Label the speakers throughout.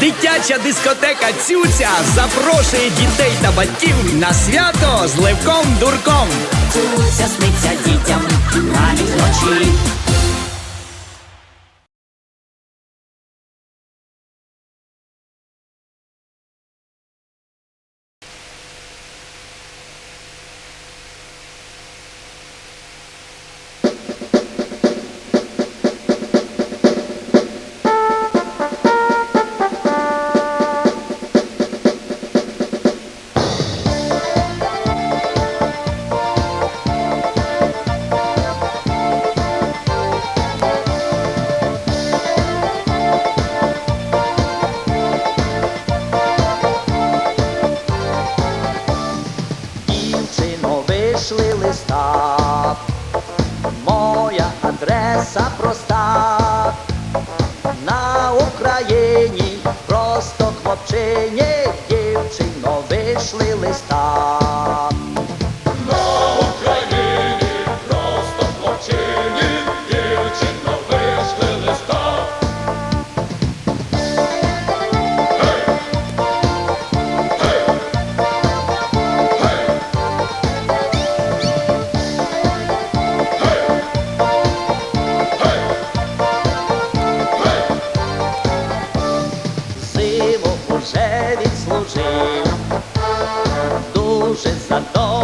Speaker 1: Дитяча дискотека Цюця запрошує дітей та батьків на свято з левком дурком.
Speaker 2: Цюця сниться дітям навіть
Speaker 3: ночі. processador.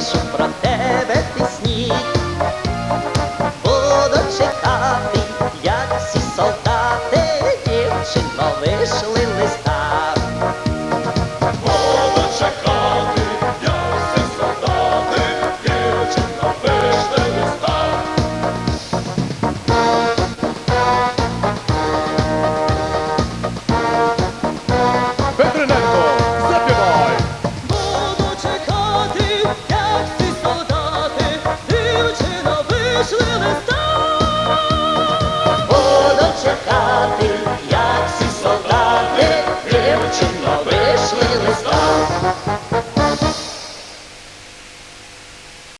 Speaker 3: що про тебе ти сніг,
Speaker 4: буду чекати, як всі солдати, дівчино.
Speaker 3: Nashville is gone.